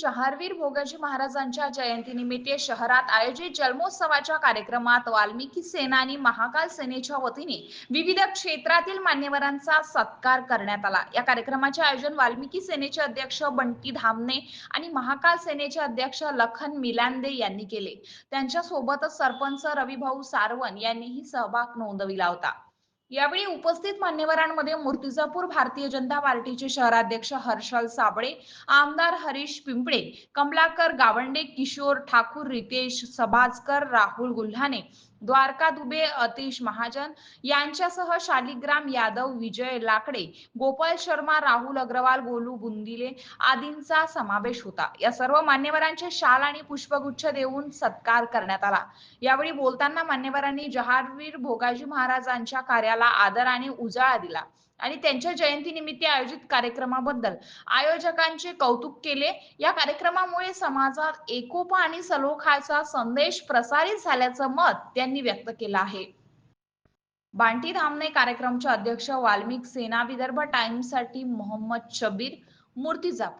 जहारवीर भोगाजी महाराजांच्या जयंतीनिमित्त शहरात आयोजित जन्मोत्सवाच्या कार्यक्रमात वाल्मिकी सेना आणि महाकाल सेनेच्या वतीने विविध क्षेत्रातील मान्यवरांचा सत्कार करण्यात आला. या कार्यक्रमाचे आयोजन वाल्मिकी सेनेचे अध्यक्ष बंटी धामणे आणि महाकाल सेनेचे अध्यक्ष लखन मिलांदे यांनी केले. त्यांच्या सोबतच सरपंच रविभाऊ सारवण यांनीही सहभाग नोंदविला होता. यावेळी उपस्थित मान्यवरांमध्ये मूर्तिजापूर भारतीय जनता पार्टीचे शहराध्यक्ष हर्षल साबळे आमदार हरीश पिंपळे कमलाकर गावंडे किशोर ठाकूर रितेश सभाजकर राहुल गुल्हाने द्वारका दुबे अतिश महाजन यांच्यासह शालिग्राम यादव विजय लाकडे गोपाल शर्मा राहुल अग्रवाल गोलू बुंदिले आदींचा समावेश होता. या सर्व मान्यवरांचे शाल आणि पुष्पगुच्छ देऊन सत्कार करण्यात आला. यावेळी बोलताना मान्यवरांनी जहारवीर भोगाजी महाराजांच्या कार्याला आदर आणि उजाळा दिला. आणि त्यांच्या जयंतीनिमित्त आयोजित कार्यक्रमाबद्दल आयोजकांचे कौतुक केले. या कार्यक्रमामुळे समाजात एकोपा आणि सलोखाचा संदेश प्रसारित झाल्याचं मत त्यांनी व्यक्त केलं आहे. बांटी धामने कार्यक्रमचे अध्यक्ष वाल्मिक सेना विदर्भ टाइम्ससाठी मोहम्मद शबीर मूर्तिजापूर